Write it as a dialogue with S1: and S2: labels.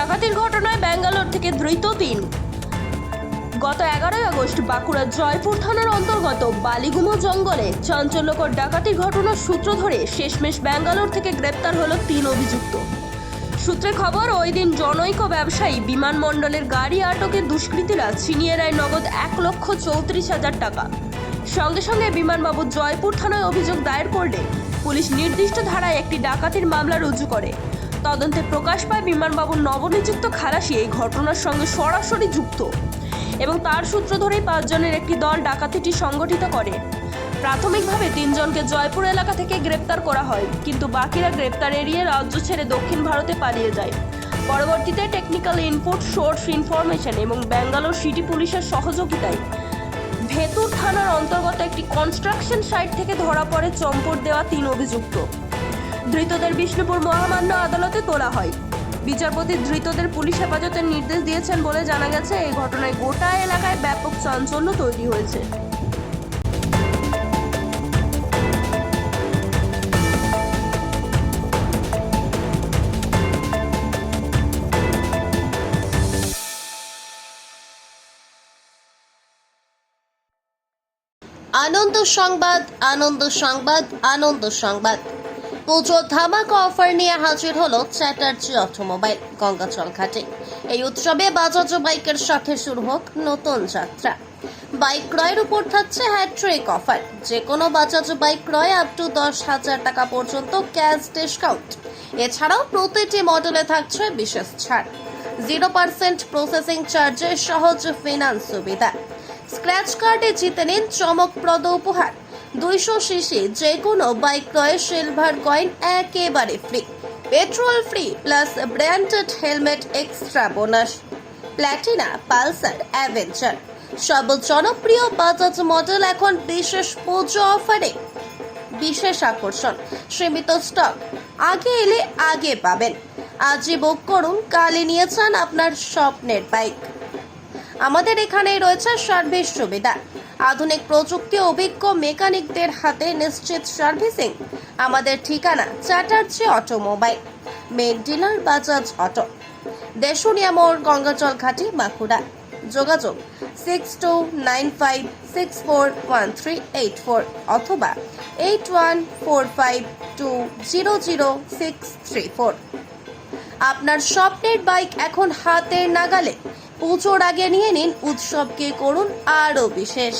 S1: ডাকাতির ঘটনায় ব্যাঙ্গালোর থেকে ধৃত তিন। গত এগারোই আগস্ট বাঁকুড়ার জয়পুর থানার অন্তর্গত বালিগুমো জঙ্গলে চাঞ্চল্যকর ডাকাতির ঘটনার সূত্র ধরে শেষমেশ ব্যাঙ্গালোর থেকে গ্রেপ্তার হলো তিন অভিযুক্ত। সূত্রে খবর, ওই দিন জনৈক ব্যবসায়ী বিমানমণ্ডলের গাড়ি আটকে দুষ্কৃতীরা ছিনিয়ে নেয় নগদ এক লক্ষ চৌত্রিশ হাজার টাকা। সঙ্গে সঙ্গে বিমানবাবু জয়পুর থানায় অভিযোগ দায়ের করলে পুলিশ নির্দিষ্ট ধারায় একটি ডাকাতির মামলা রুজু করে। তদন্তে প্রকাশ পায় বিমানবাবুর নবনিযুক্ত খালাসি এই ঘটনার সঙ্গে সরাসরি যুক্ত। এবং তার সূত্র ধরেই পাঁচজনের একটি দল ডাকাতিটি সংগঠিত করে। প্রাথমিকভাবে তিনজনকে জয়পুর এলাকা থেকে গ্রেপ্তার করা হয়, কিন্তু বাকিরা গ্রেপ্তার এড়িয়ে রাজ্য ছেড়ে দক্ষিণ ভারতে পালিয়ে যায়। পরবর্তীতে টেকনিক্যাল ইনপুট, সোর্স ইনফরমেশন এবং ব্যাঙ্গালোর সিটি পুলিশের সহযোগিতায় ভেতুর থানার অন্তর্গত একটি কনস্ট্রাকশন সাইট থেকে ধরা পড়ে চম্পট দেওয়া তিন অভিযুক্ত। ধৃতদের বিষ্ণুপুর মহামান্য আদালতে তোলা হয়। বিচারপতি ধৃতদের পুলিশ হেফাজতের নির্দেশ দিয়েছেন বলে জানা গেছে, এই ঘটনায় গোটা এলাকায় ব্যাপক চাঞ্চল্য তৈরি হয়েছে।
S2: আনন্দ সংবাদ আনন্দ সংবাদ আনন্দ সংবাদ। পুজো ধামাকা অফার নিয়ে হাজির হলো চ্যাটার্জি অটোমোবাইল গঙ্গাচল ঘাটে। এই উৎসবে বাজাজ বাইকের সাথে শুরু হোক নতুন যাত্রা। বাইক ক্রয়ের উপর থাকছে হ্যাট্রিক অফার। যে কোনো বাজাজ বাইক ক্রয় আপ টু দশ হাজার টাকা পর্যন্ত ক্যাশ ডিসকাউন্ট। এছাড়াও প্রতিটি মডেলে থাকছে বিশেষ ছাড়। জিরো পার্সেন্ট প্রসেসিং চার্জের সহজ ফিনান্স সুবিধা। স্ক্র্যাচ কার্ডে জিতে নিন চমকপ্রদ উপহার। দুইশো সিসি যে কোনো বাইক ক্রয়ে, সিলভার কয়েন একেবারে free petrol free plus branded helmet extra bonus Platina Pulsar Avenger সব জনপ্রিয় বাজাজ মডেল এখন বিশেষ পুজো অফারে বিশেষ আকর্ষণ, সীমিত স্টক আগে এলে আগে পাবেন। আজই বুক করুন, কালই নিয়ে আপনার স্বপ্নের বাইক আমাদের এখানেই রয়েছে সার্ভিস সুবিধা। আধুনিক প্রযুক্তি অভিজ্ঞ মেকানিকদের হাতে নিশ্চিত সার্ভিসিং। আমাদের ঠিকানা Chatterjee automobile main dealer Bajaj auto. Deshuniya মোড়, গঙ্গাচল ঘাটি, বাঁকুড়া। যোগাযোগ six two nine five six four one three eight four অথবা eight one four five two zero zero six three four আপনার স্বপ্নের বাইক এখন হাতের নাগালে পুজোর আগে নিয়ে নিন উৎসবকে করুন আরও বিশেষ।